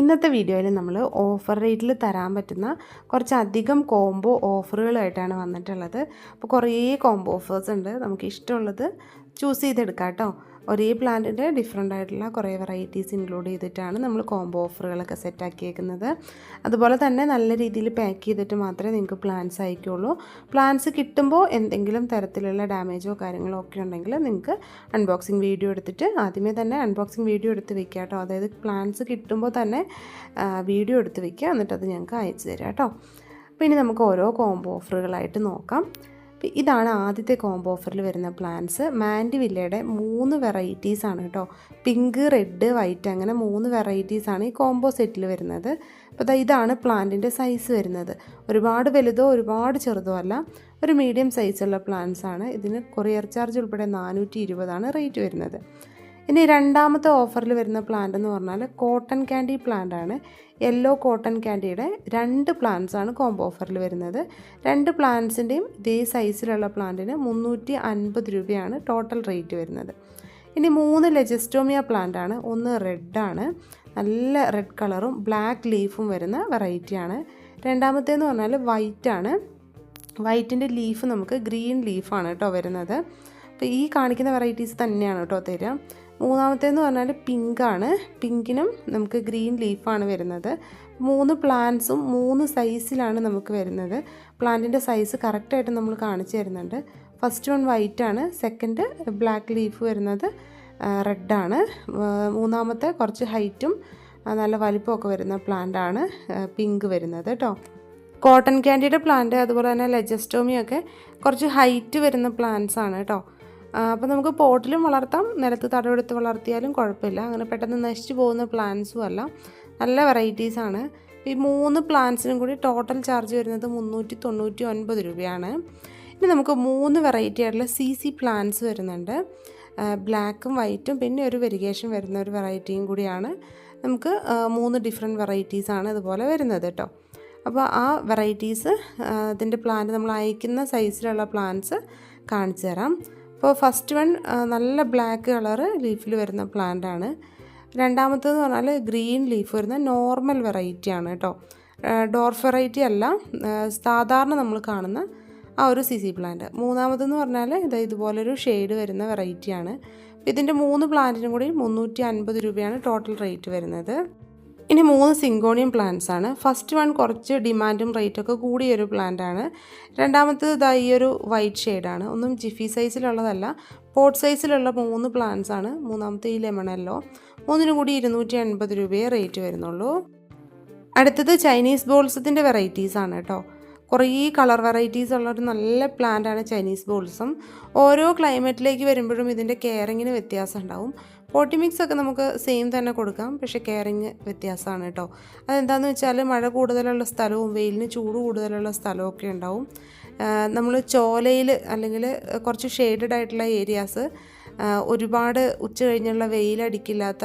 ഇന്നത്തെ വീഡിയോയിൽ നമ്മൾ ഓഫർ റേറ്റിൽ തരാൻ പറ്റുന്ന കുറച്ചധികം കോംബോ ഓഫറുകളായിട്ടാണ് വന്നിട്ടുള്ളത്. അപ്പോൾ കുറേ കോംബോ ഓഫേഴ്സ് ഉണ്ട്. നമുക്ക് ഇഷ്ടമുള്ളത് ചൂസ് ചെയ്തെടുക്കാം കേട്ടോ. ഒരേ പ്ലാന്റിന്റെ ഡിഫറെന്റ് ആയിട്ടുള്ള കുറേ വെറൈറ്റീസ് ഇൻക്ലൂഡ് ചെയ്തിട്ടാണ് നമ്മൾ കോംബോ ഓഫറുകളൊക്കെ സെറ്റ് ആക്കിയേക്കുന്നത് അതുപോലെ തന്നെ നല്ല രീതിയിൽ പാക്ക് ചെയ്തിട്ട് മാത്രമേ നിങ്ങൾക്ക് പ്ലാൻസ് അയക്കുള്ളൂ പ്ലാൻസ് കിട്ടുമ്പോൾ എന്തെങ്കിലും തരത്തിലുള്ള ഡാമേജോ കാര്യങ്ങളോ ഒക്കെ ഉണ്ടെങ്കിൽ നിങ്ങൾക്ക് അൺബോക്സിങ് വീഡിയോ എടുത്തിട്ട് ആദ്യമേ തന്നെ അൺബോക്സിങ് വീഡിയോ എടുത്ത് വെക്കുക കേട്ടോ. അതായത് പ്ലാൻസ് കിട്ടുമ്പോൾ തന്നെ വീഡിയോ എടുത്ത് വെക്കുക. എന്നിട്ട് അത് ഞങ്ങൾക്ക് അയച്ചു തരാം കേട്ടോ. ഇനി നമുക്ക് ഓരോ കോംബോ ഓഫറുകളായിട്ട് നോക്കാം. ഇതാണ് ആദ്യത്തെ കോംബോ ഓഫറിൽ വരുന്ന പ്ലാന്റ്സ് മാൻഡിവില്ലയുടെ മൂന്ന് വെറൈറ്റീസ് ആണ് കേട്ടോ പിങ്ക് റെഡ് വൈറ്റ് അങ്ങനെ മൂന്ന് വെറൈറ്റീസ് ആണ് ഈ കോംബോ സെറ്റിൽ വരുന്നത്. അപ്പോൾ ഇതാണ് പ്ലാന്റിന്റെ സൈസ് വരുന്നത്. ഒരുപാട് വലുതോ ഒരുപാട് ചെറുതോ അല്ല ഒരു മീഡിയം സൈസുള്ള പ്ലാന്റ്സ് ആണ്. ഇതിന് കൊറിയർ ചാർജ് ഉൾപ്പെടെ നാനൂറ്റി ഇരുപതാണ് റേറ്റ് വരുന്നത്. ഇനി രണ്ടാമത്തെ ഓഫറിൽ വരുന്ന പ്ലാന്റ് എന്ന് പറഞ്ഞാൽ കോട്ടൺ ക്യാൻഡി പ്ലാന്റ് ആണ്. യെല്ലോ കോട്ടൺ ക്യാൻഡിയുടെ രണ്ട് പ്ലാന്റ്സ് ആണ് കോംബോ ഓഫറിൽ വരുന്നത്. രണ്ട് പ്ലാന്റ്സിന്റെയും ഇതേ സൈസിലുള്ള പ്ലാന്റിന് മുന്നൂറ്റി അൻപത് രൂപയാണ് ടോട്ടൽ റേറ്റ് വരുന്നത്. ഇനി മൂന്ന് ലെജസ്റ്റോമിയ പ്ലാന്റ് ആണ്. ഒന്ന് റെഡാണ് നല്ല റെഡ് കളറും ബ്ലാക്ക് ലീഫും വരുന്ന വെറൈറ്റിയാണ് രണ്ടാമത്തേന്ന് പറഞ്ഞാൽ വൈറ്റ് ആണ്. വൈറ്റിന്റെ ലീഫ് നമുക്ക് ഗ്രീൻ ലീഫാണ് കേട്ടോ വരുന്നത്. അപ്പോൾ ഈ കാണിക്കുന്ന വെറൈറ്റീസ് തന്നെയാണ് കേട്ടോ തരിക മൂന്നാമത്തേന്ന് പറഞ്ഞാൽ പിങ്കാണ് പിങ്കിനും നമുക്ക് ഗ്രീൻ ലീഫാണ് വരുന്നത്. മൂന്ന് പ്ലാന്റ്സും മൂന്ന് സൈസിലാണ് നമുക്ക് വരുന്നത്. പ്ലാന്റിന്റെ സൈസ് കറക്റ്റായിട്ട് നമ്മൾ കാണിച്ചു തരുന്നുണ്ട്. ഫസ്റ്റ് വൺ വൈറ്റ് ആണ്. സെക്കൻഡ് ബ്ലാക്ക് ലീഫ് വരുന്നത് റെഡാണ് മൂന്നാമത്തെ കുറച്ച് ഹൈറ്റും നല്ല വലിപ്പമൊക്കെ വരുന്ന പ്ലാന്റ് ആണ് പിങ്ക് വരുന്നത് കേട്ടോ കോട്ടൺ ക്യാൻഡിയുടെ പ്ലാന്റ് അതുപോലെ തന്നെ ലെജസ്റ്റോമിയൊക്കെ കുറച്ച് ഹൈറ്റ് വരുന്ന പ്ലാന്റ്സ് ആണ് കേട്ടോ അപ്പോൾ നമുക്ക് പോട്ടിലും വളർത്താം. നിലത്ത് തടവെടുത്ത് വളർത്തിയാലും കുഴപ്പമില്ല. അങ്ങനെ പെട്ടെന്ന് നശിച്ചു പോകുന്ന പ്ലാന്റ്സും അല്ല. നല്ല വെറൈറ്റീസാണ് ഈ മൂന്ന് പ്ലാന്റ്സിനും കൂടി ടോട്ടൽ ചാർജ് വരുന്നത് മുന്നൂറ്റി തൊണ്ണൂറ്റി ഒൻപത് രൂപയാണ്. ഇനി നമുക്ക് മൂന്ന് വെറൈറ്റി ആയിട്ടുള്ള സി സി പ്ലാന്റ്സ് വരുന്നുണ്ട്. ബ്ലാക്കും വൈറ്റും പിന്നെ ഒരു വെരിഗേഷൻ വരുന്ന ഒരു വെറൈറ്റിയും കൂടിയാണ്. നമുക്ക് മൂന്ന് ഡിഫറെന്റ് വെറൈറ്റീസാണ് ഇതുപോലെ വരുന്നത് കേട്ടോ അപ്പോൾ ആ വെറൈറ്റീസ് അതിന്റെ പ്ലാന്റ് നമ്മൾ അയക്കുന്ന സൈസിലുള്ള പ്ലാന്റ്സ് കാണിച്ചു തരാം അപ്പോൾ ഫസ്റ്റ് വൺ നല്ല ബ്ലാക്ക് കളറ് ലീഫിൽ വരുന്ന പ്ലാന്റ് ആണ്. രണ്ടാമത്തേന്ന് പറഞ്ഞാൽ ഗ്രീൻ ലീഫ് വരുന്ന നോർമൽ വെറൈറ്റി ആണ് കേട്ടോ. ഡോർഫ് വെറൈറ്റി അല്ല സാധാരണ നമ്മൾ കാണുന്ന ആ ഒരു സി സി പ്ലാന്റ് മൂന്നാമതെന്ന് പറഞ്ഞാൽ ഇത് ഇതുപോലൊരു ഷെയ്ഡ് വരുന്ന വെറൈറ്റിയാണ് ഇതിന്റെ മൂന്ന് പ്ലാന്റിനും കൂടി മുന്നൂറ്റി അൻപത് രൂപയാണ് ടോട്ടൽ റേറ്റ് വരുന്നത്. ഇനി മൂന്ന് സിങ്കോണിയം പ്ലാന്റ്സ് ആണ്. ഫസ്റ്റ് വൺ കുറച്ച് ഡിമാൻഡും റേറ്റൊക്കെ കൂടിയൊരു പ്ലാന്റ് ആണ്. രണ്ടാമത്തേത് ഇതാ ഈ ഒരു വൈറ്റ് ഷെയ്ഡാണ് ഒന്നും ജിഫി സൈസിലുള്ളതല്ല പോട്ട് സൈസിലുള്ള മൂന്ന് പ്ലാന്റ്സ് ആണ്. മൂന്നാമത്തെ ഈ ലെമണല്ലോ മൂന്നിനും കൂടി ഇരുന്നൂറ്റി എൺപത് രൂപയെ റേറ്റ് വരുന്നുള്ളൂ. അടുത്തത് ചൈനീസ് ബോൾസത്തിന്റെ വെറൈറ്റീസ് ആണ് കേട്ടോ. കുറേ കളർ വെറൈറ്റീസ് ഉള്ള ഒരു നല്ല പ്ലാന്റ് ആണ് ചൈനീസ് ബോൾസം ഓരോ ക്ലൈമറ്റിലേക്ക് വരുമ്പോഴും ഇതിന്റെ കെയറിങ്ങിന് വ്യത്യാസം ഉണ്ടാവും. പോട്ടിമിക്സ് ഒക്കെ നമുക്ക് സെയിം തന്നെ കൊടുക്കാം. പക്ഷേ കെയറിങ് വ്യത്യാസമാണ് കേട്ടോ. അതെന്താണെന്ന് വെച്ചാൽ മഴ കൂടുതലുള്ള സ്ഥലവും വെയിലിന് ചൂട് കൂടുതലുള്ള സ്ഥലമൊക്കെ ഉണ്ടാവും. നമ്മൾ ചോലയിൽ അല്ലെങ്കിൽ കുറച്ച് ഷെയ്ഡഡ് ആയിട്ടുള്ള ഏരിയാസ് ഒരുപാട് ഉച്ച കഴിഞ്ഞുള്ള വെയിലടിക്കില്ലാത്ത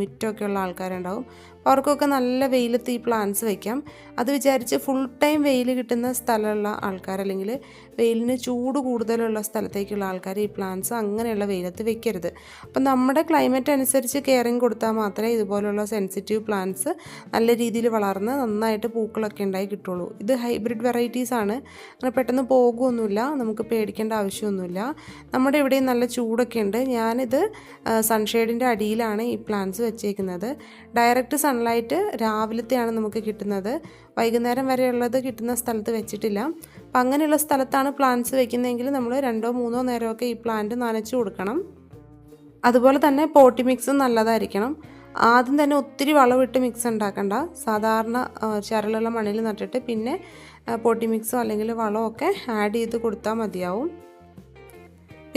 മുറ്റമൊക്കെ ഉള്ള ആൾക്കാരുണ്ടാവും. അവർക്കൊക്കെ നല്ല വെയിലത്ത് ഈ പ്ലാന്റ്സ് വയ്ക്കാം അത് വിചാരിച്ച് ഫുൾ ടൈം വെയിൽ കിട്ടുന്ന സ്ഥലമുള്ള ആൾക്കാർ അല്ലെങ്കിൽ വെയിലിന് ചൂട് കൂടുതലുള്ള സ്ഥലത്തേക്കുള്ള ആൾക്കാർ ഈ പ്ലാന്റ്സ് അങ്ങനെയുള്ള വെയിലത്ത് വെക്കരുത്. അപ്പം നമ്മുടെ ക്ലൈമറ്റ് അനുസരിച്ച് കെയറിങ് കൊടുത്താൽ മാത്രമേ ഇതുപോലുള്ള സെൻസിറ്റീവ് പ്ലാന്റ്സ് നല്ല രീതിയിൽ വളർന്ന് നന്നായിട്ട് പൂക്കളൊക്കെ ഉണ്ടായി കിട്ടുള്ളൂ. ഇത് ഹൈബ്രിഡ് വെറൈറ്റീസ് ആണ്. അങ്ങനെ പെട്ടെന്ന് പോകുമൊന്നുമില്ല നമുക്ക് പേടിക്കേണ്ട ആവശ്യമൊന്നുമില്ല. നമ്മുടെ ഇവിടെയും നല്ല ചൂടൊക്കെ ഉണ്ട്. ഞാനിത് സൺഷെയ്ഡിന്റെ അടിയിലാണ് ഈ പ്ലാന്റ്സ് വെച്ചേക്കുന്നത്. ഡയറക്റ്റ് സൺലൈറ്റ് രാവിലത്തെയാണ് നമുക്ക് കിട്ടുന്നത്. വൈകുന്നേരം വരെയുള്ളത് കിട്ടുന്ന സ്ഥലത്ത് വെച്ചിട്ടില്ല. അപ്പം അങ്ങനെയുള്ള സ്ഥലത്താണ് പ്ലാന്റ്സ് വെക്കുന്നതെങ്കിൽ നമ്മൾ രണ്ടോ മൂന്നോ നേരമൊക്കെ ഈ പ്ലാന്റ് നനച്ചു കൊടുക്കണം. അതുപോലെ തന്നെ പോട്ടി മിക്സും നല്ലതായിരിക്കണം. ആദ്യം തന്നെ ഒത്തിരി വളമിട്ട് മിക്സ് ഉണ്ടാക്കണ്ട. സാധാരണ ചരലുള്ള മണ്ണിൽ നട്ടിട്ട് പിന്നെ പോട്ടി മിക്സോ അല്ലെങ്കിൽ വളമൊക്കെ ആഡ് ചെയ്ത് കൊടുത്താൽ മതിയാവും.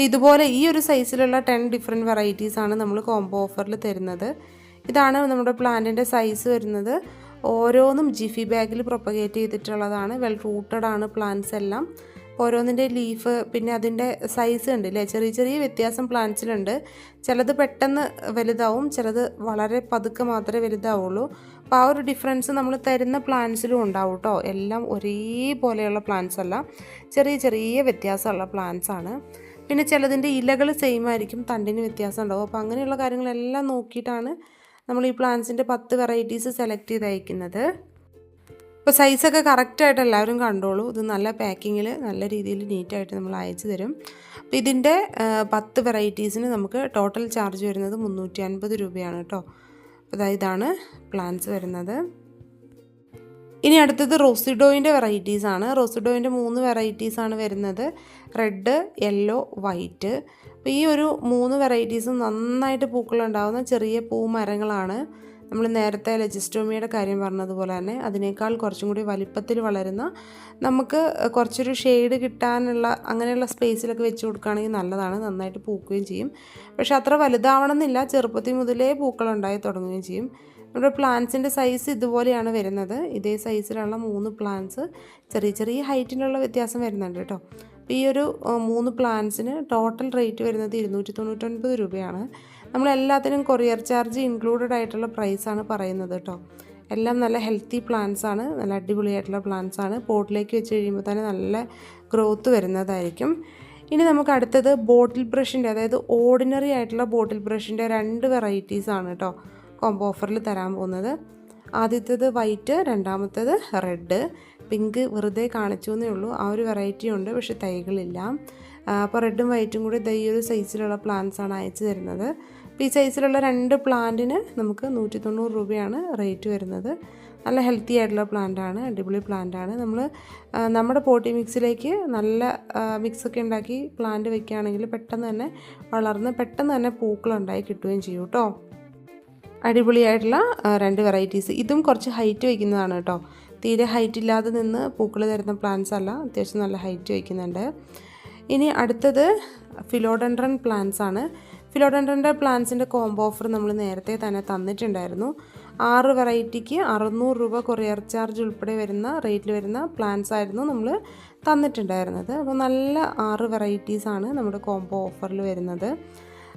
ഇതുപോലെ ഈ ഒരു സൈസിലുള്ള ടെൻ ഡിഫറെന്റ് വെറൈറ്റീസ് ആണ് നമ്മൾ കോംബോ ഓഫറിൽ തരുന്നത്. ഇതാണ് നമ്മുടെ പ്ലാന്റിന്റെ സൈസ് വരുന്നത്. ഓരോന്നും ജിഫി ബാഗിൽ പ്രൊപ്പഗേറ്റ് ചെയ്തിട്ടുള്ളതാണ്. വെൽ റൂട്ടഡ് ആണ് പ്ലാന്റ്സ് എല്ലാം. ഓരോന്നിന്റെ ലീഫ് പിന്നെ അതിന്റെ സൈസ് ഉണ്ട് അല്ലേ ചെറിയ ചെറിയ വ്യത്യാസം പ്ലാന്റ്സിലുണ്ട് ചിലത് പെട്ടെന്ന് വലുതാവും ചിലത് വളരെ പതുക്കെ മാത്രമേ വലുതാവുള്ളൂ. അപ്പോൾ ആ ഒരു ഡിഫറൻസ് നമ്മൾ തരുന്ന പ്ലാന്റ്സിലും ഉണ്ടാവും കേട്ടോ എല്ലാം ഒരേപോലെയുള്ള പ്ലാന്റ്സ് അല്ല. ചെറിയ ചെറിയ വ്യത്യാസമുള്ള പ്ലാന്റ്സ് ആണ്. പിന്നെ ചിലതിന്റെ ഇലകൾ സെയിം ആയിരിക്കും തണ്ടിന് വ്യത്യാസം ഉണ്ടാവും. അപ്പോൾ അങ്ങനെയുള്ള കാര്യങ്ങളെല്ലാം നോക്കിയിട്ടാണ് നമ്മൾ ഈ പ്ലാന്റ്സിന്റെ പത്ത് വെറൈറ്റീസ് സെലക്ട് ചെയ്ത് അയക്കുന്നത് ഇപ്പോൾ സൈസൊക്കെ കറക്റ്റായിട്ട് എല്ലാവരും കണ്ടോളൂ. ഇത് നല്ല പാക്കിങ്ങിൽ നല്ല രീതിയിൽ നീറ്റായിട്ട് നമ്മൾ അയച്ചു തരും. അപ്പോൾ ഇതിന്റെ പത്ത് വെറൈറ്റീസിന് നമുക്ക് ടോട്ടൽ ചാർജ് വരുന്നത് മുന്നൂറ്റി അൻപത് രൂപയാണ് കേട്ടോ. അപ്പോൾ ഇതാണ് പ്ലാന്റ്സ് വരുന്നത്. ഇനി അടുത്തത് റോസിഡോയിന്റെ വെറൈറ്റീസാണ് റോസിഡോയിന്റെ മൂന്ന് വെറൈറ്റീസാണ് വരുന്നത്. Red yellow white. അപ്പോൾ ഈ ഒരു മൂന്ന് വെറൈറ്റീസും നന്നായിട്ട് പൂക്കളുണ്ടാകുന്ന ചെറിയ പൂമരങ്ങളാണ്. നമ്മൾ നേരത്തെ ലജിസ്റ്റോമിയുടെ കാര്യം പറഞ്ഞതുപോലെ തന്നെ അതിനേക്കാൾ കുറച്ചും കൂടി വലിപ്പത്തിൽ വളരുന്ന നമുക്ക് കുറച്ചൊരു ഷെയ്ഡ് കിട്ടാനുള്ള അങ്ങനെയുള്ള സ്പേസിലൊക്കെ വെച്ച് കൊടുക്കുകയാണെങ്കിൽ നല്ലതാണ് നന്നായിട്ട് പൂക്കുകയും ചെയ്യും. പക്ഷേ അത്ര വലുതാവണമെന്നില്ല ചെറുപ്പത്തിൽ മുതലേ പൂക്കളുണ്ടായി തുടങ്ങുകയും ചെയ്യും. നമ്മുടെ പ്ലാന്റ്സിന്റെ സൈസ് ഇതുപോലെയാണ് വരുന്നത്. ഇതേ സൈസിലുള്ള മൂന്ന് പ്ലാന്റ്സ് ചെറിയ ചെറിയ ഹൈറ്റിനുള്ള വ്യത്യാസം വരുന്നുണ്ട് കേട്ടോ. അപ്പോൾ ഈ ഒരു മൂന്ന് പ്ലാൻസിന് ടോട്ടൽ റേറ്റ് വരുന്നത് ഇരുന്നൂറ്റി തൊണ്ണൂറ്റൊൻപത് രൂപയാണ്. നമ്മൾ എല്ലാത്തിനും കൊറിയർ ചാർജ് ഇൻക്ലൂഡഡ് ആയിട്ടുള്ള പ്രൈസാണ് പറയുന്നത് കേട്ടോ എല്ലാം നല്ല ഹെൽത്തി പ്ലാന്റ്സ് ആണ് നല്ല അടിപൊളിയായിട്ടുള്ള പ്ലാന്റ്സ് ആണ്. പോട്ടിലേക്ക് വെച്ച് കഴിയുമ്പോൾ തന്നെ നല്ല ഗ്രോത്ത് വരുന്നതായിരിക്കും. ഇനി നമുക്ക് അടുത്തത് ബോട്ടിൽ ബ്രഷിന്റെ അതായത് ഓർഡിനറി ആയിട്ടുള്ള ബോട്ടിൽ ബ്രഷിന്റെ രണ്ട് വെറൈറ്റീസ് ആണ് കേട്ടോ കോംബോ ഓഫറിൽ തരാൻ പോകുന്നത്. ആദ്യത്തേത് വൈറ്റ് രണ്ടാമത്തേത് റെഡ് പിങ്ക് വെറുതെ കാണിച്ചു എന്നേ ഉള്ളൂ. ആ ഒരു വെറൈറ്റി ഉണ്ട് പക്ഷേ തൈകളില്ല. അപ്പോൾ റെഡും വൈറ്റും കൂടി ദൈ ഒരു സൈസിലുള്ള പ്ലാന്റ്സാണ് അയച്ചു തരുന്നത്. അപ്പോൾ ഈ സൈസിലുള്ള രണ്ട് പ്ലാന്റിന് നമുക്ക് നൂറ്റി തൊണ്ണൂറ് രൂപയാണ് റേറ്റ് വരുന്നത്. നല്ല ഹെൽത്തി ആയിട്ടുള്ള പ്ലാന്റ് ആണ് അടിപൊളി പ്ലാന്റ് ആണ്. നമ്മൾ നമ്മുടെ പോട്ടി മിക്സിലേക്ക് നല്ല മിക്സൊക്കെ ഉണ്ടാക്കി പ്ലാന്റ് വെക്കുകയാണെങ്കിൽ പെട്ടെന്ന് തന്നെ വളർന്ന് പെട്ടെന്ന് തന്നെ പൂക്കളുണ്ടായി കിട്ടുകയും ചെയ്യും കേട്ടോ അടിപൊളിയായിട്ടുള്ള രണ്ട് വെറൈറ്റീസ് ഇതും കുറച്ച് ഹൈറ്റ് വയ്ക്കുന്നതാണ് കേട്ടോ തീരെ ഹൈറ്റ് ഇല്ലാതെ നിന്ന് പൂക്കൾ തരുന്ന പ്ലാന്റ്സ് അല്ല. അത്യാവശ്യം നല്ല ഹൈറ്റ് വയ്ക്കുന്നുണ്ട്. ഇനി അടുത്തത് ഫിലോഡൻഡ്രൻ പ്ലാന്റ്സ് ആണ്. ഫിലോഡൻഡ്രന്റെ പ്ലാന്റ്സിന്റെ കോംബോ ഓഫർ നമ്മൾ നേരത്തെ തന്നെ തന്നിട്ടുണ്ടായിരുന്നു. ആറ് വെറൈറ്റിക്ക് അറുന്നൂറ് രൂപ കൊറിയർ ചാർജ് ഉൾപ്പെടെ വരുന്ന റേറ്റിൽ വരുന്ന പ്ലാന്റ്സ് ആയിരുന്നു നമ്മൾ തന്നിട്ടുണ്ടായിരുന്നത്. അപ്പോൾ നല്ല ആറ് വെറൈറ്റീസാണ് നമ്മുടെ കോംബോ ഓഫറിൽ വരുന്നത്.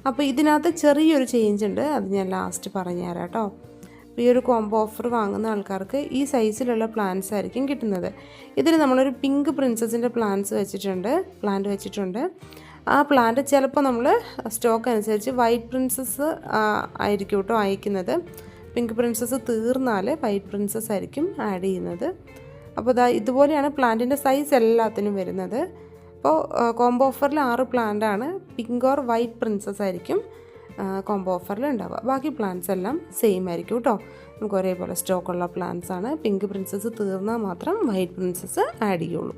അപ്പോൾ ഇതിനകത്ത് ചെറിയൊരു ചേഞ്ച് ഉണ്ട്. അത് ഞാൻ ലാസ്റ്റ് പറഞ്ഞു തരാം കേട്ടോ. ഈ ഒരു കോംബോ ഓഫർ വാങ്ങുന്ന ആൾക്കാർക്ക് ഈ സൈസിലുള്ള പ്ലാന്റ്സ് ആയിരിക്കും കിട്ടുന്നത്. ഇതിൽ നമ്മളൊരു പിങ്ക് പ്രിൻസസിന്റെ പ്ലാന്റ്സ് വെച്ചിട്ടുണ്ട് പ്ലാന്റ് വെച്ചിട്ടുണ്ട്. ആ പ്ലാന്റ് ചിലപ്പോൾ നമ്മൾ സ്റ്റോക്ക് അനുസരിച്ച് വൈറ്റ് പ്രിൻസസ് ആയിരിക്കും കേട്ടോ അയക്കുന്നത്. പിങ്ക് പ്രിൻസസ് തീർന്നാൽ വൈറ്റ് പ്രിൻസസ് ആയിരിക്കും ആഡ് ചെയ്യുന്നത്. അപ്പോൾ ഇതാ ഇതുപോലെയാണ് പ്ലാന്റിന്റെ സൈസ് എല്ലാത്തിനും വരുന്നത്. അപ്പോൾ കോംബോ ഓഫറിൽ ആറ് പ്ലാന്റ് ആണ്. പിങ്ക് ഓർ വൈറ്റ് പ്രിൻസസ് ആയിരിക്കും. കോംബോ ഓഫറിൽ ഉണ്ടാവുക ബാക്കി പ്ലാന്റ്സ് എല്ലാം സെയിം ആയിരിക്കും കേട്ടോ നമുക്ക് ഒരേപോലെ സ്റ്റോക്കുള്ള പ്ലാന്റ്സ് ആണ്. പിങ്ക് പ്രിൻസസ് തീർന്നാൽ മാത്രം വൈറ്റ് പ്രിൻസസ് ആഡ് ചെയ്യുള്ളൂ.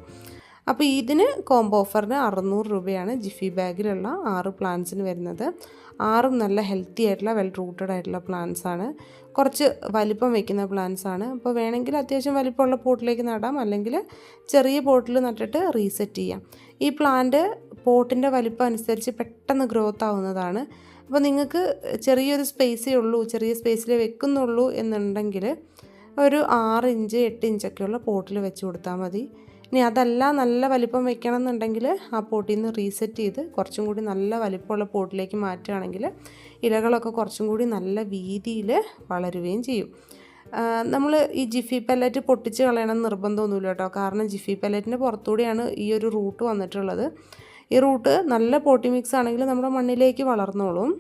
അപ്പോൾ ഇതിന് കോംബോ ഓഫറിന് അറുന്നൂറ് രൂപയാണ് ജിഫി ബാഗിലുള്ള ആറ് പ്ലാന്റ്സിന് വരുന്നത്. ആറും നല്ല ഹെൽത്തി ആയിട്ടുള്ള വെൽ റൂട്ടഡ് ആയിട്ടുള്ള പ്ലാന്റ്സ് ആണ്. കുറച്ച് വലിപ്പം വെക്കുന്ന പ്ലാന്റ്സ് ആണ്. അപ്പോൾ വേണമെങ്കിൽ അത്യാവശ്യം വലിപ്പമുള്ള പോട്ടിലേക്ക് നടാം. അല്ലെങ്കിൽ ചെറിയ പോട്ടിൽ നട്ടിട്ട് റീസെറ്റ് ചെയ്യാം. ഈ പ്ലാന്റ് പോട്ടിന്റെ വലിപ്പം അനുസരിച്ച് പെട്ടെന്ന് ഗ്രോത്ത് ആവുന്നതാണ്. അപ്പോൾ നിങ്ങൾക്ക് ചെറിയൊരു സ്പേസേ ഉള്ളൂ ചെറിയ സ്പേസിൽ വെക്കുന്നുള്ളൂ എന്നുണ്ടെങ്കിൽ ഒരു ആറ് ഇഞ്ച് എട്ട് ഇഞ്ചൊക്കെയുള്ള പോട്ടിൽ വെച്ച് കൊടുത്താൽ മതി. ഇനി അതല്ല നല്ല വലിപ്പം വെക്കണം എന്നുണ്ടെങ്കിൽ ആ പോട്ടിൽ നിന്ന് റീസെറ്റ് ചെയ്ത് കുറച്ചും കൂടി നല്ല വലിപ്പമുള്ള പോട്ടിലേക്ക് മാറ്റുകയാണെങ്കിൽ ഇലകളൊക്കെ കുറച്ചും കൂടി നല്ല വീതിയിൽ വളരുകയും ചെയ്യും. നമ്മൾ ഈ ജിഫി പെല്ലറ്റ് പൊട്ടിച്ച് കളയണം നിർബന്ധമൊന്നുമില്ല കേട്ടോ. കാരണം ജിഫി പെല്ലറ്റിന്റെ പുറത്തുകൂടിയാണ് ഈ ഒരു റൂട്ട് വന്നിട്ടുള്ളത്. ഈ റൂട്ട് നല്ല പോട്ടി മിക്സ് ആണെങ്കിൽ നമ്മുടെ മണ്ണിലേക്ക് വളർന്നോളും.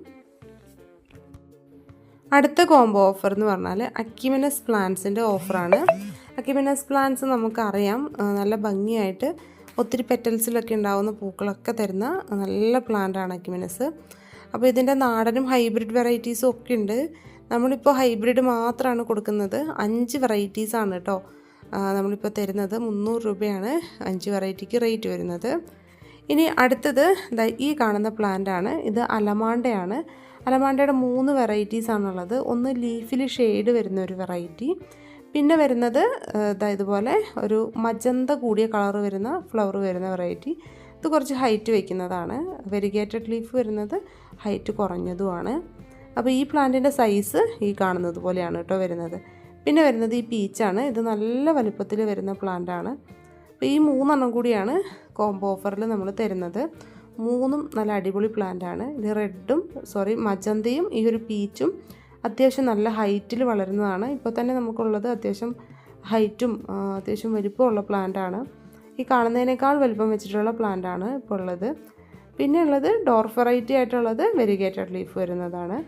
അടുത്ത കോംബോ ഓഫർ എന്ന് പറഞ്ഞാൽ അക്യുമിനസ് പ്ലാന്റ്സിന്റെ ഓഫറാണ് അക്യുമിനസ് പ്ലാന്റ്സ് നമുക്കറിയാം നല്ല ഭംഗിയായിട്ട് ഒത്തിരി പെറ്റൽസിലൊക്കെ ഉണ്ടാകുന്ന പൂക്കളൊക്കെ തരുന്ന നല്ല പ്ലാന്റാണ് അക്യുമിനസ് അപ്പോൾ ഇതിന്റെ നാടനും ഹൈബ്രിഡ് വെറൈറ്റീസും ഒക്കെ ഉണ്ട്. നമ്മളിപ്പോൾ ഹൈബ്രിഡ് മാത്രമാണ് കൊടുക്കുന്നത്. അഞ്ച് വെറൈറ്റീസാണ് കേട്ടോ നമ്മളിപ്പോൾ തരുന്നത്. മുന്നൂറ് രൂപയാണ് അഞ്ച് വെറൈറ്റിക്ക് റേറ്റ് വരുന്നത്. ഇനി അടുത്തത് ഈ കാണുന്ന പ്ലാന്റ് ആണ്. ഇത് അലമാണ്ടയാണ്. അലമാണ്ടയുടെ മൂന്ന് വെറൈറ്റീസ് ആണുള്ളത്. ഒന്ന് ലീഫിൽ ഷെയ്ഡ് വരുന്ന ഒരു വെറൈറ്റി പിന്നെ വരുന്നത് ഇതുപോലെ ഒരു മജന്ത കൂടിയ കളർ വരുന്ന ഫ്ലവർ വരുന്ന വെറൈറ്റി ഇത് കുറച്ച് ഹൈറ്റ് വയ്ക്കുന്നതാണ്. വെരിഗേറ്റഡ് ലീഫ് വരുന്നത് ഹൈറ്റ് കുറഞ്ഞതുമാണ്. അപ്പോൾ ഈ പ്ലാന്റിന്റെ സൈസ് ഈ കാണുന്നത് പോലെയാണ് കേട്ടോ വരുന്നത്. പിന്നെ വരുന്നത് ഈ പീച്ചാണ് ഇത് നല്ല വലുപ്പത്തിൽ വരുന്ന പ്ലാന്റാണ് അപ്പോൾ ഈ മൂന്നെണ്ണം കൂടിയാണ് കോംബോ ഓഫറിൽ നമ്മൾ തരുന്നത്. മൂന്നും നല്ല അടിപൊളി പ്ലാന്റ് പ്ലാന്റാണ് ഇത് റെഡും സോറി മജന്തയും ഈ ഒരു പീച്ചും അത്യാവശ്യം നല്ല ഹൈറ്റിൽ വളരുന്നതാണ്. ഇപ്പോൾ തന്നെ നമുക്കുള്ളത് അത്യാവശ്യം ഹൈറ്റും അത്യാവശ്യം വലിപ്പമുള്ള പ്ലാന്റാണ് ഈ കാണുന്നതിനേക്കാൾ വലിപ്പം വെച്ചിട്ടുള്ള പ്ലാന്റാണ് ഇപ്പോൾ ഉള്ളത്. പിന്നെ ഉള്ളത് ഡോർ വെറൈറ്റി ആയിട്ടുള്ളത് വെരിഗേറ്റഡ് ലീഫ് വരുന്നതാണ്.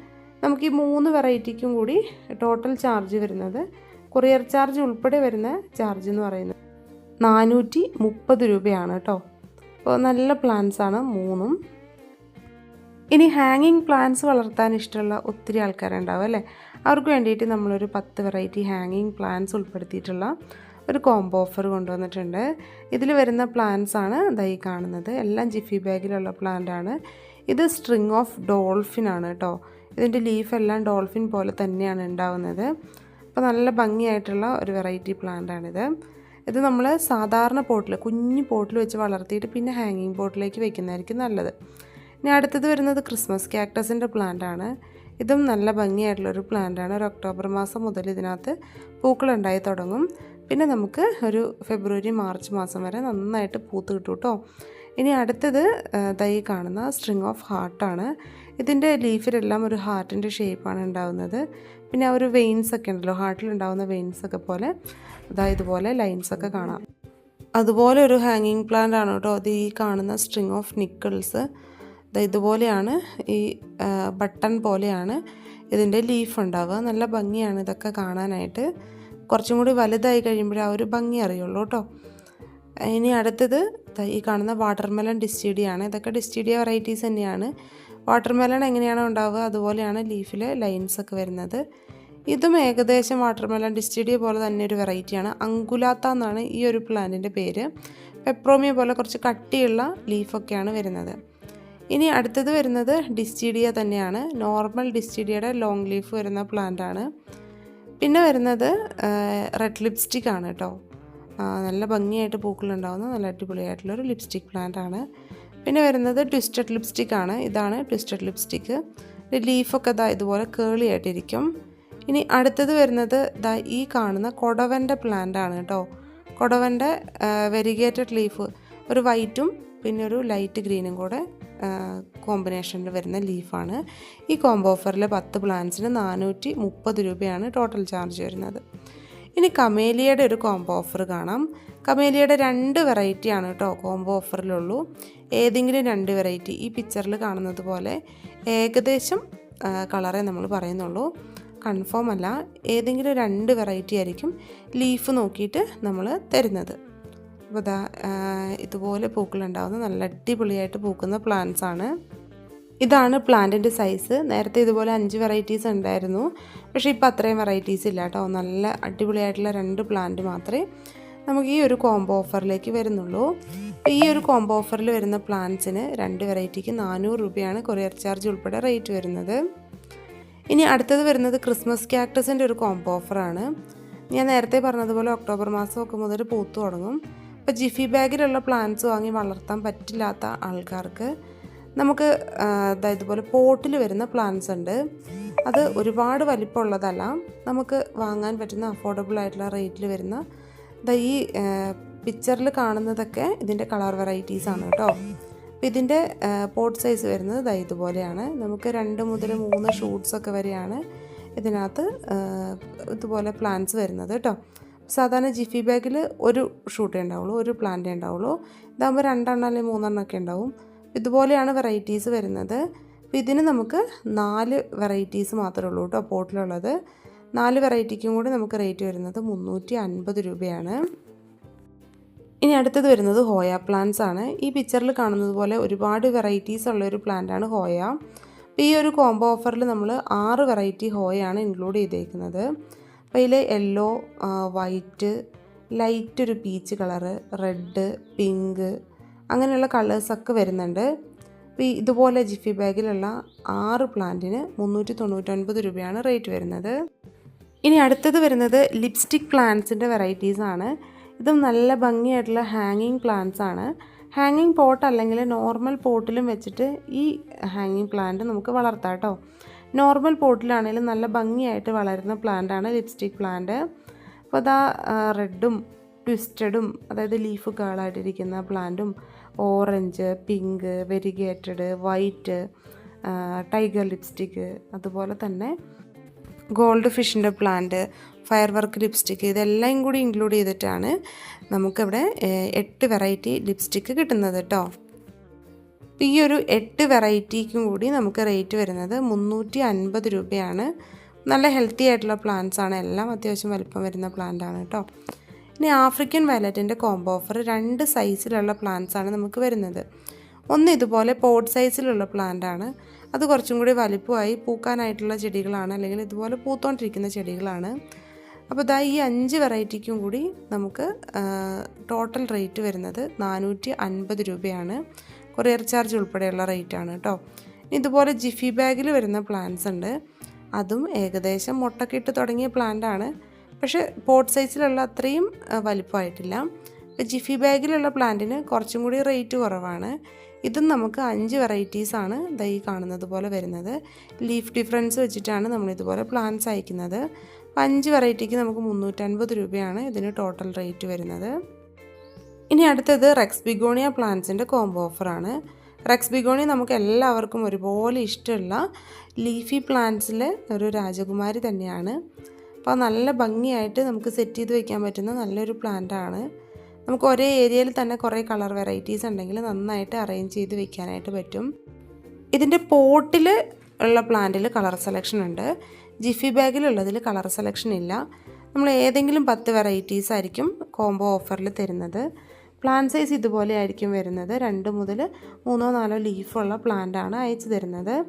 നമുക്ക് ഈ മൂന്ന് വെറൈറ്റിക്കും കൂടി ടോട്ടൽ ചാർജ് വരുന്നത്. കൊറിയർ ചാർജ് ഉൾപ്പെടെ വരുന്ന ചാർജ് എന്ന് പറയുന്നത്. നാനൂറ്റി മുപ്പത് രൂപയാണ് കേട്ടോ. അപ്പോൾ നല്ല പ്ലാന്റ്സ് ആണ് മൂന്നും. ഇനി ഹാങ്ങിങ് പ്ലാന്റ്സ് വളർത്താൻ ഇഷ്ടമുള്ള ഒത്തിരി ആൾക്കാരുണ്ടാവും അല്ലേ? അവർക്ക് വേണ്ടിയിട്ട് നമ്മളൊരു പത്ത് വെറൈറ്റി ഹാങ്ങിങ് പ്ലാന്റ്സ് ഉൾപ്പെടുത്തിയിട്ടുള്ള ഒരു കോംബോ ഓഫർ കൊണ്ടുവന്നിട്ടുണ്ട്. ഇതിൽ വരുന്ന പ്ലാന്റ്സ് ആണ് ദൈ കാണുന്നത്. എല്ലാം ജിഫി ബാഗിലുള്ള പ്ലാന്റ് ആണ്. ഇത് സ്ട്രിങ് ഓഫ് ഡോൾഫിൻ ആണ് കേട്ടോ. ഇതിന്റെ ലീഫ് എല്ലാം ഡോൾഫിൻ പോലെ തന്നെയാണ് ഉണ്ടാവുന്നത്. അപ്പോൾ നല്ല ഭംഗിയായിട്ടുള്ള ഒരു വെറൈറ്റി പ്ലാന്റ് ആണിത്. ഇത് നമ്മൾ സാധാരണ പോട്ടിൽ കുഞ്ഞു പോട്ടിൽ വെച്ച് വളർത്തിയിട്ട് പിന്നെ ഹാങ്ങിങ് പോട്ടിലേക്ക് വെക്കുന്നതായിരിക്കും നല്ലത്. ഇനി അടുത്തത് വരുന്നത് ക്രിസ്മസ് ക്യാക്ടസിന്റെ പ്ലാന്റാണ് ഇതും നല്ല ഭംഗിയായിട്ടുള്ളൊരു പ്ലാന്റാണ് ഒരു ഒക്ടോബർ മാസം മുതൽ ഇതിനകത്ത് പൂക്കൾ ഉണ്ടായി തുടങ്ങും. പിന്നെ നമുക്ക് ഒരു ഫെബ്രുവരി മാർച്ച് മാസം വരെ നന്നായിട്ട് പൂത്ത് കിട്ടും കേട്ടോ. ഇനി അടുത്തത് തൈ കാണുന്ന സ്ട്രിങ് ഓഫ് ഹാർട്ടാണ് ഇതിന്റെ ലീഫിലെല്ലാം ഒരു ഹാർട്ടിന്റെ ഷേപ്പാണ് ഉണ്ടാകുന്നത് പിന്നെ ആ ഒരു വെയിൻസ് ഒക്കെ ഉണ്ടല്ലോ ഹാർട്ടിൽ ഉണ്ടാകുന്ന വെയിൻസ് ഒക്കെ പോലെ ഇതാ ഇതുപോലെ ലൈൻസ് ഒക്കെ കാണാം. അതുപോലെ ഒരു ഹാങ്ങിങ് പ്ലാന്റ് ആണ് കേട്ടോ അത് ഈ കാണുന്ന സ്ട്രിങ് ഓഫ് നിക്കിൾസ് ഇതുപോലെയാണ് ഈ ബട്ടൺ പോലെയാണ് ഇതിന്റെ ലീഫ് ഉണ്ടാവുക. നല്ല ഭംഗിയാണ് ഇതൊക്കെ കാണാനായിട്ട്. കുറച്ചും കൂടി വലുതായി കഴിയുമ്പോൾ ആ ഒരു ഭംഗി അറിയുള്ളൂ കേട്ടോ. ഇനി അടുത്തത് ഈ കാണുന്ന വാട്ടർമെലൺ ഡിസ്റ്റീഡിയാണ് ഇതൊക്കെ ഡിസ്റ്റീഡിയ വെറൈറ്റീസ് തന്നെയാണ്. വാട്ടർമെലൺ എങ്ങനെയാണോ ഉണ്ടാവുക? അതുപോലെയാണ് ലീഫിൽ ലൈൻസ് ഒക്കെ വരുന്നത്. ഇതും ഏകദേശം വാട്ടർമെലൺ ഡിസ്റ്റിഡിയ പോലെ തന്നെ ഒരു വെറൈറ്റിയാണ് അങ്കുലാത്ത എന്നാണ് ഈ ഒരു പ്ലാന്റിന്റെ പേര്. പെപ്രോമിയ പോലെ കുറച്ച് കട്ടിയുള്ള ലീഫൊക്കെയാണ് വരുന്നത്. ഇനി അടുത്തത് വരുന്നത് ഡിസ്റ്റിഡിയ തന്നെയാണ്. നോർമൽ ഡിസ്റ്റിഡിയയുടെ ലോങ് ലീഫ് വരുന്ന പ്ലാന്റാണ് പിന്നെ വരുന്നത് റെഡ് ലിപ്സ്റ്റിക് ആണ് കേട്ടോ. നല്ല ഭംഗിയായിട്ട് പൂക്കളുണ്ടാകുന്ന നല്ല അടിപൊളിയായിട്ടുള്ളൊരു ലിപ്സ്റ്റിക് പ്ലാന്റ് ആണ്. പിന്നെ വരുന്നത് ട്വിസ്റ്റഡ് ലിപ്സ്റ്റിക് ആണ്. ഇതാണ് ട്വിസ്റ്റഡ് ലിപ്സ്റ്റിക്ക് ലീഫൊക്കെ ഇതാ ഇതുപോലെ കേളി ആയിട്ടിരിക്കും. ഇനി അടുത്തത് വരുന്നത് ഇതാ ഈ കാണുന്ന കൊടവന്റെ പ്ലാന്റ് ആണ് കേട്ടോ. കൊടവന്റെ വെരിഗേറ്റഡ് ലീഫ് ഒരു വൈറ്റും പിന്നെ ഒരു ലൈറ്റ് ഗ്രീനും കൂടെ കോമ്പിനേഷനിൽ വരുന്ന ലീഫാണ് ഈ കോംബോ ഓഫറിലെ പത്ത് പ്ലാന്റ്സിന് നാനൂറ്റി മുപ്പത് രൂപയാണ് ടോട്ടൽ ചാർജ് വരുന്നത്. ഇനി കമേലിയയുടെ ഒരു കോംബോ ഓഫർ കാണാം. കമേലിയയുടെ രണ്ട് വെറൈറ്റി ആണ് കേട്ടോ കോംബോ ഓഫറിലുള്ളൂ ഏതെങ്കിലും രണ്ട് വെറൈറ്റി ഈ പിക്ചറിൽ കാണുന്നത് പോലെ ഏകദേശം കളറേ നമ്മൾ പറയുന്നുള്ളൂ. കൺഫേം അല്ല ഏതെങ്കിലും രണ്ട് വെറൈറ്റി ആയിരിക്കും ലീഫ് നോക്കിയിട്ട് നമ്മൾ തരുന്നത്. അപ്പോൾ ഇതാ ഇതുപോലെ പൂക്കളുണ്ടാകുന്ന നല്ല അടിപൊളിയായിട്ട് പൂക്കുന്ന പ്ലാന്റ്സ് ആണ്. ഇതാണ് പ്ലാന്റിന്റെ സൈസ് നേരത്തെ ഇതുപോലെ അഞ്ച് വെറൈറ്റീസ് ഉണ്ടായിരുന്നു. പക്ഷേ ഇപ്പോൾ അത്രയും വെറൈറ്റീസ് ഇല്ല കേട്ടോ. നല്ല അടിപൊളിയായിട്ടുള്ള രണ്ട് പ്ലാന്റ് മാത്രമേ നമുക്ക് ഈ ഒരു കോംബോ ഓഫറിലേക്ക് വരുന്നുള്ളൂ. ഈ ഒരു കോംബോ ഓഫറിൽ വരുന്ന പ്ലാന്റ്സിന് രണ്ട് വെറൈറ്റിക്ക് നാനൂറ് രൂപയാണ് കൊറിയർ ചാർജ് ഉൾപ്പെടെ റേറ്റ് വരുന്നത്. ഇനി അടുത്തത് വരുന്നത് ക്രിസ്മസ് ക്യാക്ടസിന്റെ ഒരു കോംബോ ഓഫറാണ് ഞാൻ നേരത്തെ പറഞ്ഞതുപോലെ ഒക്ടോബർ മാസം മാസമൊക്കെ മുതൽ പൂത്തു തുടങ്ങും. അപ്പോൾ ജിഫി ബാഗിലുള്ള പ്ലാന്റ്സ് വാങ്ങി വളർത്താൻ പറ്റില്ലാത്ത ആൾക്കാർക്ക് നമുക്ക് ഇതുപോലെ പോട്ടിൽ വരുന്ന പ്ലാന്റ്സ് ഉണ്ട്. അത് ഒരുപാട് വലിപ്പമുള്ളതല്ല. നമുക്ക് വാങ്ങാൻ പറ്റുന്ന അഫോർഡബിൾ ആയിട്ടുള്ള റേറ്റിൽ വരുന്ന ഈ പിക്ചറിൽ കാണുന്നതൊക്കെ ഇതിന്റെ കളർ വെറൈറ്റീസ് ആണ് കേട്ടോ. അപ്പോൾ ഇതിന്റെ പോട്ട് സൈസ് വരുന്നത് ദാ ഇതുപോലെയാണ്. നമുക്ക് രണ്ട് മുതൽ മൂന്ന് ഷൂട്ട്സൊക്കെ വരെയാണ് ഇതിനകത്ത് ഇതുപോലെ പ്ലാന്റ്സ് വരുന്നത് കേട്ടോ. സാധാരണ ജിഫി ബാഗിൽ ഒരു ഷൂട്ടേ ഉണ്ടാവുള്ളൂ ഒരു പ്ലാന്റേ ഉണ്ടാവുള്ളൂ. ഇതാകുമ്പോൾ രണ്ടെണ്ണം അല്ലെങ്കിൽ മൂന്നെണ്ണം ഒക്കെ ഉണ്ടാവും. ഇതുപോലെയാണ് വെറൈറ്റീസ് വരുന്നത്. അപ്പോൾ ഇതിന് നമുക്ക് നാല് വെറൈറ്റീസ് മാത്രമേ ഉള്ളൂ കേട്ടോ പോട്ടിലുള്ളത് നാല് വെറൈറ്റിക്കും കൂടി നമുക്ക് റേറ്റ് വരുന്നത് മുന്നൂറ്റി അൻപത് രൂപയാണ്. ഇനി അടുത്തത് വരുന്നത് ഹോയ പ്ലാന്റ്സ് ആണ്. ഈ പിക്ചറിൽ കാണുന്നത് പോലെ ഒരുപാട് വെറൈറ്റീസ് ഉള്ള ഒരു പ്ലാന്റ് ആണ് ഹോയ. അപ്പോൾ ഈ ഒരു കോംബോ ഓഫറിൽ നമ്മൾ ആറ് വെറൈറ്റി ഹോയാണ് ഇൻക്ലൂഡ് ചെയ്തേക്കുന്നത്. അപ്പോൾ ഇതിൽ യെല്ലോ വൈറ്റ് ലൈറ്റ് ഒരു പീച്ച് കളറ് റെഡ് പിങ്ക് അങ്ങനെയുള്ള കളേഴ്സൊക്കെ വരുന്നുണ്ട്. അപ്പോൾ ഇതുപോലെ ജിഫി ബാഗിലുള്ള ആറ് പ്ലാന്റിന് മുന്നൂറ്റി തൊണ്ണൂറ്റൊൻപത് രൂപയാണ് റേറ്റ് വരുന്നത്. ഇനി അടുത്തത് വരുന്നത് ലിപ്സ്റ്റിക് പ്ലാന്റ്സിന്റെ വെറൈറ്റീസാണ് ഇതും നല്ല ഭംഗിയായിട്ടുള്ള ഹാങ്ങിങ് പ്ലാന്റ്സ് ആണ്. ഹാങ്ങിങ് പോട്ട് അല്ലെങ്കിൽ നോർമൽ പോട്ടിലും വെച്ചിട്ട് ഈ ഹാങ്ങിങ് പ്ലാന്റ് നമുക്ക് വളർത്താം കേട്ടോ നോർമൽ പോട്ടിലാണെങ്കിലും നല്ല ഭംഗിയായിട്ട് വളരുന്ന പ്ലാന്റ് ആണ് ലിപ്സ്റ്റിക് പ്ലാന്റ് അപ്പോൾ അതാ റെഡും ട്വിസ്റ്റഡും അതായത് ലീഫ് കേളായിട്ടിരിക്കുന്ന പ്ലാന്റും orange pink variegated white tiger lipstick അതുപോലെ തന്നെ ഗോൾഡ് ഫിഷിന്റെ പ്ലാന്റ് ഫയർ വർക്ക് ലിപ്സ്റ്റിക്ക് ഇതെല്ലാം കൂടി ഇൻക്ലൂഡ് ചെയ്തിട്ടാണ് നമുക്കിവിടെ എട്ട് വെറൈറ്റി ലിപ്സ്റ്റിക്ക് കിട്ടുന്നത് കേട്ടോ. ഈ ഒരു എട്ട് വെറൈറ്റിക്കും കൂടി നമുക്ക് റേറ്റ് വരുന്നത് മുന്നൂറ്റി അൻപത് രൂപയാണ്. നല്ല ഹെൽത്തി ആയിട്ടുള്ള പ്ലാന്റ്സ് ആണ്. എല്ലാം അത്യാവശ്യം വലിപ്പം വരുന്ന പ്ലാന്റ് ആണ് കേട്ടോ. ഇനി ആഫ്രിക്കൻ വയലറ്റിന്റെ കോംബോ ഓഫർ രണ്ട് സൈസിലുള്ള പ്ലാന്റ്സ് ആണ് നമുക്ക് വരുന്നത്. ഒന്ന് ഇതുപോലെ പോട്ട് സൈസിലുള്ള പ്ലാന്റ് ആണ്. അത് കുറച്ചും കൂടി വലിപ്പമായി പൂക്കാനായിട്ടുള്ള ചെടികളാണ് അല്ലെങ്കിൽ ഇതുപോലെ പൂത്തോണ്ടിരിക്കുന്ന ചെടികളാണ്. അപ്പോൾ ഇതാ ഈ അഞ്ച് വെറൈറ്റിക്കും കൂടി നമുക്ക് ടോട്ടൽ റേറ്റ് വരുന്നത് നാനൂറ്റി അൻപത് രൂപയാണ്. കൊറിയർ ചാർജ് ഉൾപ്പെടെയുള്ള റേറ്റാണ് കേട്ടോ. ഇതുപോലെ ജിഫി ബാഗിൽ വരുന്ന പ്ലാന്റ്സ് ഉണ്ട്. അതും ഏകദേശം മുട്ടക്കിട്ട് തുടങ്ങിയ പ്ലാന്റാണ് പക്ഷേ പോട്ട് സൈസിലുള്ള അത്രയും വലിപ്പമായിട്ടില്ല. ജിഫി ബാഗിലുള്ള പ്ലാന്റിന് കുറച്ചും കൂടി റേറ്റ് കുറവാണ്. ഇതും നമുക്ക് അഞ്ച് വെറൈറ്റീസാണ് ദൈ കാണുന്നത് പോലെ വരുന്നത്. ലീഫ് ഡിഫറൻസ് വെച്ചിട്ടാണ് നമ്മളിതുപോലെ പ്ലാന്റ്സ് അയക്കുന്നത്. അപ്പോൾ അഞ്ച് വെറൈറ്റിക്ക് നമുക്ക് മുന്നൂറ്റൻപത് രൂപയാണ് ഇതിന് ടോട്ടൽ റേറ്റ് വരുന്നത്. ഇനി അടുത്തത് റെക്സ് ബിഗോണിയ പ്ലാന്റ്സിന്റെ കോംബോ ഓഫറാണ് റെക്സ് ബിഗോണി നമുക്ക് എല്ലാവർക്കും ഒരുപോലെ ഇഷ്ടമുള്ള ലീഫി പ്ലാന്റ്സിലെ ഒരു രാജകുമാരി തന്നെയാണ്. അപ്പോൾ നല്ല ഭംഗിയായിട്ട് നമുക്ക് സെറ്റ് ചെയ്ത് വയ്ക്കാൻ പറ്റുന്ന നല്ലൊരു പ്ലാന്റാണ് നമുക്ക് ഒരേ ഏരിയയിൽ തന്നെ കുറേ കളർ വെറൈറ്റീസ് ഉണ്ടെങ്കിൽ നന്നായിട്ട് അറേഞ്ച് ചെയ്ത് വെക്കാനായിട്ട് പറ്റും. ഇതിന്റെ പോട്ടിൽ ഉള്ള പ്ലാന്റിൽ കളർ സെലക്ഷൻ ഉണ്ട്. ജിഫി ബാഗിലുള്ളതിൽ കളർ സെലക്ഷൻ ഇല്ല. നമ്മൾ ഏതെങ്കിലും പത്ത് വെറൈറ്റീസ് ആയിരിക്കും കോംബോ ഓഫറിൽ തരുന്നത്. പ്ലാൻ സൈസ് ഇതുപോലെ ആയിരിക്കും വരുന്നത്. രണ്ട് മുതൽ മൂന്നോ നാലോ ലീഫുള്ള പ്ലാന്റാണ് അയച്ചു തരുന്നത്.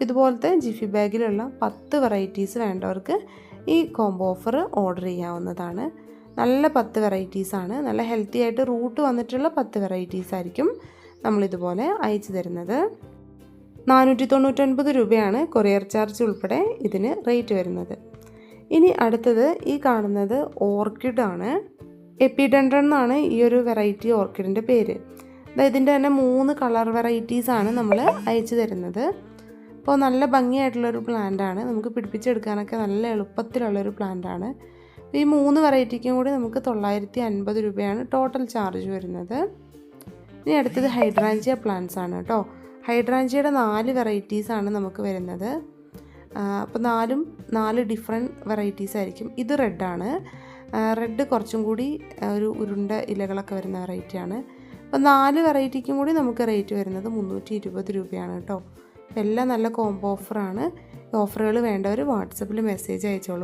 ഇതുപോലത്തെ ജിഫി ബാഗിലുള്ള പത്ത് വെറൈറ്റീസ് വേണ്ടവർക്ക് ഈ കോംബോ ഓഫർ ഓർഡർ ചെയ്യാവുന്നതാണ്. നല്ല പത്ത് വെറൈറ്റീസാണ് നല്ല ഹെൽത്തി ആയിട്ട് റൂട്ട് വന്നിട്ടുള്ള പത്ത് വെറൈറ്റീസ് ആയിരിക്കും നമ്മളിതുപോലെ അയച്ചു തരുന്നത്. നാനൂറ്റി തൊണ്ണൂറ്റൊൻപത് രൂപയാണ് കൊറിയർ ചാർജ് ഉൾപ്പെടെ ഇതിന് റേറ്റ് വരുന്നത്. ഇനി അടുത്തത് ഈ കാണുന്നത് ഓർക്കിഡാണ് എപ്പിഡൻഡ്രൻ എന്നാണ് ഈ ഒരു വെറൈറ്റി ഓർക്കിഡിന്റെ പേര്. ഇതിന്റെ തന്നെ മൂന്ന് കളർ വെറൈറ്റീസാണ് നമ്മൾ അയച്ചു തരുന്നത്. അപ്പോൾ നല്ല ഭംഗിയായിട്ടുള്ളൊരു പ്ലാന്റാണ് നമുക്ക് പിടിപ്പിച്ചെടുക്കാനൊക്കെ നല്ല എളുപ്പത്തിലുള്ളൊരു പ്ലാന്റാണ് ഈ മൂന്ന് വെറൈറ്റിക്കും കൂടി നമുക്ക് തൊള്ളായിരത്തി അൻപത് രൂപയാണ് ടോട്ടൽ ചാർജ് വരുന്നത്. ഇനി അടുത്തത് ഹൈഡ്രാഞ്ചിയ പ്ലാന്റ്സ് ആണ് കേട്ടോ. ഹൈഡ്രാഞ്ചിയയുടെ നാല് വെറൈറ്റീസാണ് നമുക്ക് വരുന്നത്. അപ്പോൾ നാലും നാല് ഡിഫറെന്റ് വെറൈറ്റീസ് ആയിരിക്കും. ഇത് റെഡാണ് റെഡ് കുറച്ചും കൂടി ഒരു ഉരുണ്ട ഇലകളൊക്കെ വരുന്ന വെറൈറ്റിയാണ് അപ്പോൾ നാല് വെറൈറ്റിക്കും കൂടി നമുക്ക് റേറ്റ് വരുന്നത് മുന്നൂറ്റി ഇരുപത് രൂപയാണ് കേട്ടോ. എല്ലാം നല്ല കോംബോ ഓഫറാണ് ഓഫറുകൾ വേണ്ടവർ വാട്സപ്പിൽ മെസ്സേജ് അയച്ചോളൂ.